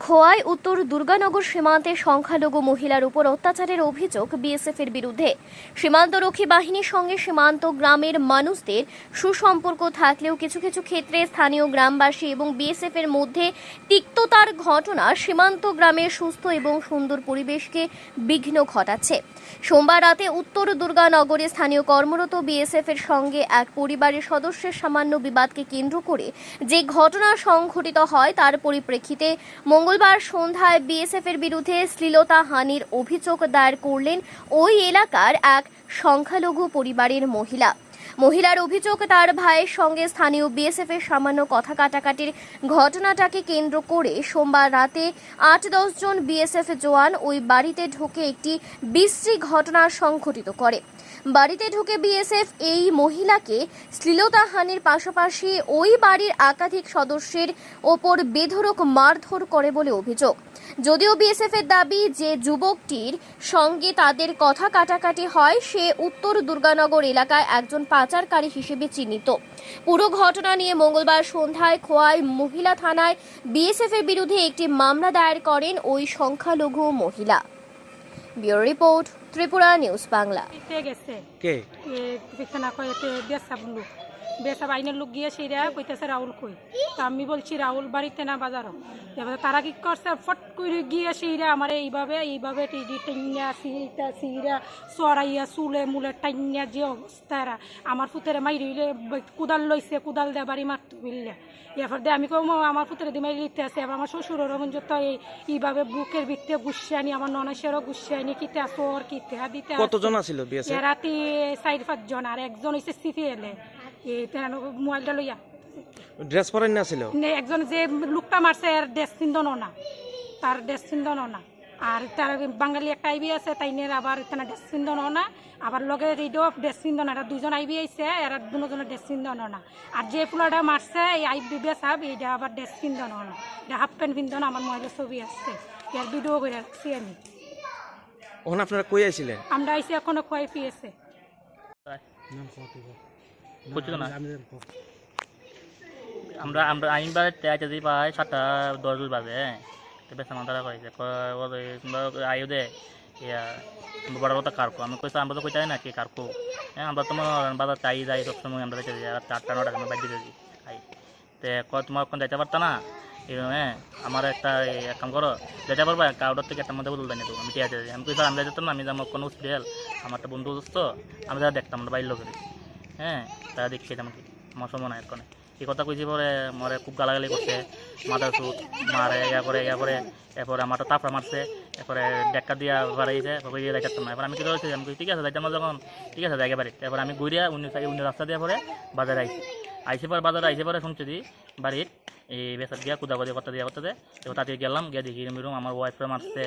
খোয়াই উত্তর দুর্গানগর সীমান্তে সংখ্যালঘু মহিলার উপর অত্যাচারের অভিযোগ বিএসএফ এর বিরুদ্ধে। সীমান্তরক্ষী বাহিনীর সঙ্গে সীমান্ত গ্রামের মানুষদের সুসম্পর্ক থাকলেও কিছু কিছু ক্ষেত্রে স্থানীয় গ্রামবাসী এবং বিএসএফ এর মধ্যে তিক্ততার ঘটনা সীমান্ত গ্রামের সুস্থ এবং সুন্দর পরিবেশকে বিঘ্ন ঘটাচ্ছে। সোমবার রাতে উত্তর দুর্গানগরে স্থানীয় কর্মরত বিএসএফ এর সঙ্গে এক পরিবারের সদস্যের সামান্য বিবাদকে কেন্দ্র করে যে ঘটনা সংঘটিত হয় তার পরিপ্রেক্ষিতে মঙ্গলবার সন্ধ্যায় বিএসএফ এর বিরুদ্ধে শ্লীলতা হানির অভিযোগ দায়ের করলেন ওই এলাকার এক সংখ্যালঘু পরিবারের মহিলা। মহিলার অভিযোগ, তার ভাইয়ের সঙ্গে স্থানীয় বিএসএফ এর সামান্য কথা কাটাকাটির ঘটনাটাকে কেন্দ্র করে সোমবার রাতে আট দশ জন বিএসএফ জওয়ান ওই বাড়িতে ঢুকে একটি বিশ্রী ঘটনা সংঘটিত করে। বাড়িতে ঢুকে বিএসএফ এই মহিলাকে শ্লীলতাহানির পাশাপাশি ওই বাড়ির একাধিক সদস্যের ওপর বেধরক মারধর করে বলে অভিযোগ। যদিও বিএসএফ এর দাবি যে যুবকটির সঙ্গে তাদের কথা কাটাকাটি হয়, সে উত্তর দুর্গানগর এলাকায় একজন পাচারকারী হিসেবে চিহ্নিত। পুরো ঘটনা নিয়ে মঙ্গলবার সন্ধ্যায় খোয়াই মহিলা থানায় বিএসএফ এর বিরুদ্ধে একটি মামলা দায়ের করেন ওই সংখ্যালঘু মহিলা। Bureau report Tripura news Bangla. কে? এতে বেসাব লোক গিয়ে সেইরা কইতেছে রাহুল কই। তা আমি বলছি রাহুল বাড়িতে না বাজারও এবার তারা কি করছে? ফট করে গিয়ে সেইরা আমার এইভাবে এইভাবে টিডি টাইনিয়া সিটা সিরা সরাইয়া চুলে মুলে টাইনিয়া যে অবস্থা এরা। আমার ফুতেরে মাই রইলে কুদাল লইছে কোদাল দে বাড়ি মারতে বিললে এরপর দে আমি কম আমার ফুতেরে দি মারি লিখতে আছে। এবার আমার শ্বশুরের যত এই এইভাবে বুকের ভিত্তে গুছিয়ে আনি আমার ননেশেরও গুছিয়ে আনি কিতে আসর কিতে দিতে কতজন আছিল বিএসএফ? এ রাতে চার পাঁচজন আর একজন হইছে সিপিএলে। মোবাইলটা লইয়া ড্রেস পরেন না ছিল নে একজন যে লোকটা মারছে এর ড্রেস চিন্দন না তার ড্রেস চিন্দন না আর তার বাঙালি একটা আইবি আছে তাইনের আবার তেনা ড্রেস চিন্দন না আবার লগে রেডিও ড্রেস চিন্দন এরা দুজন আইবি আইছে এরা দুজনের ড্রেস চিন্দন না আর যে ফুলাটা মারছে এই আইবি বেসাব এইটা আবার ড্রেস চিন্দন না এটা হাফ প্যান্ট পিন্দন আমার মোবাইলের ছবি আসছে এর ভিডিও করে রাখছি আমি। ওখানে আপনারা কই আইছিলেন? আমরা আইসি এখনও খোয়াই পিয়েছে বুঝছ না? আমরা আমরা তেয়া যদি পাই সাতটা দশ বাজে হ্যাঁ। তো বেশ আমার তারা কয়েছে আয়ো দে ইয়া বড় কথা কারকো। আমি কইছি আমরা তো কইতে না কি কারকো। হ্যাঁ আমরা তোমার বাজার চাই যাই সবসময় আমরা যাই আটটা নটা বাইরে আই তে তোমার যাইতে পারতা না? হ্যাঁ আমার একটা এক কাম করো যেতে পারবা? কাউডার থেকে একটা মধ্যে দেয় আমি ঠিক আছে আমি আমি যেতাম না আমি যাব কোনো হসপিটাল আমার একটা বন্ধু দোস্ত আমি যা দেখতাম আমরা বাইর লোকের। হ্যাঁ তারা দেখছি আমাকে। আমার সময় নাই এখানে এই কথা কইছি পরে মরে খুব গালাগালি করছে মাথা সুট মারে, ইয়া করে ইয়া করে, এরপরে আমার তাপড়া মারছে, এরপরে ডেক্কা দিয়া বাড়াইছে কই দিয়ে যাইতাম না এবার আমি কি করেছি আমি ঠিক আছে, যাইতাম যখন, ঠিক আছে, যাইগে বাড়ি এরপর আমি ঘুরিয়া অন্য অন্য রাস্তা দিয়ে পরে বাজারে আইছি। আইসে পরে বাজারে আইসে পরে শুনছি দি, বাড়ির এই বেসার গিয়া কুদাকুদি করতে দিয়া করতে এবার তাতে গেলাম, গিয়ে দেখি এরম আমার ওয়াইফরে মারছে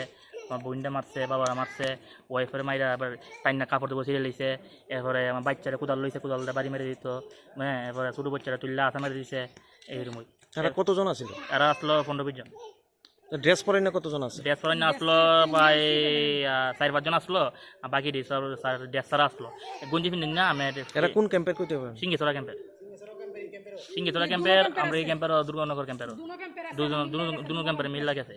আমার বোনটা মারছে বাবারা মারছে ওয়াইফের মাইরা আবার টাইনা কাপড় দেবো ছিঁড়ে লইছে এরপরে আমার বাচ্চারা কোদাল লইছে কোদাল বাড়ি মেরে দিত হ্যাঁ এরপরে ছোটো বাচ্চারা তুললা আশা মেরে দিছে এইরকম তারা কতজন আছিল? এরা আসলো পনেরো বিশ জন। ড্রেস পরেন না কতজন আছে? ড্রেস পরান আসলো প্রায় আহ, চার পাঁচজন আসলো আর বাকি ড্রেস ছাড়া আসলো। গঞ্জি ফিন্দিন না আমি এরা কোন ক্যাম্পে কইতে পারেন সিঙ্গিতলা ক্যাম্পের। সিঙ্গিতলা ক্যাম্পের আমরা এই ক্যাম্পের দুর্গানগর ক্যাম্পের। দুজন দুনো ক্যাম্পের মিল লাগে আছে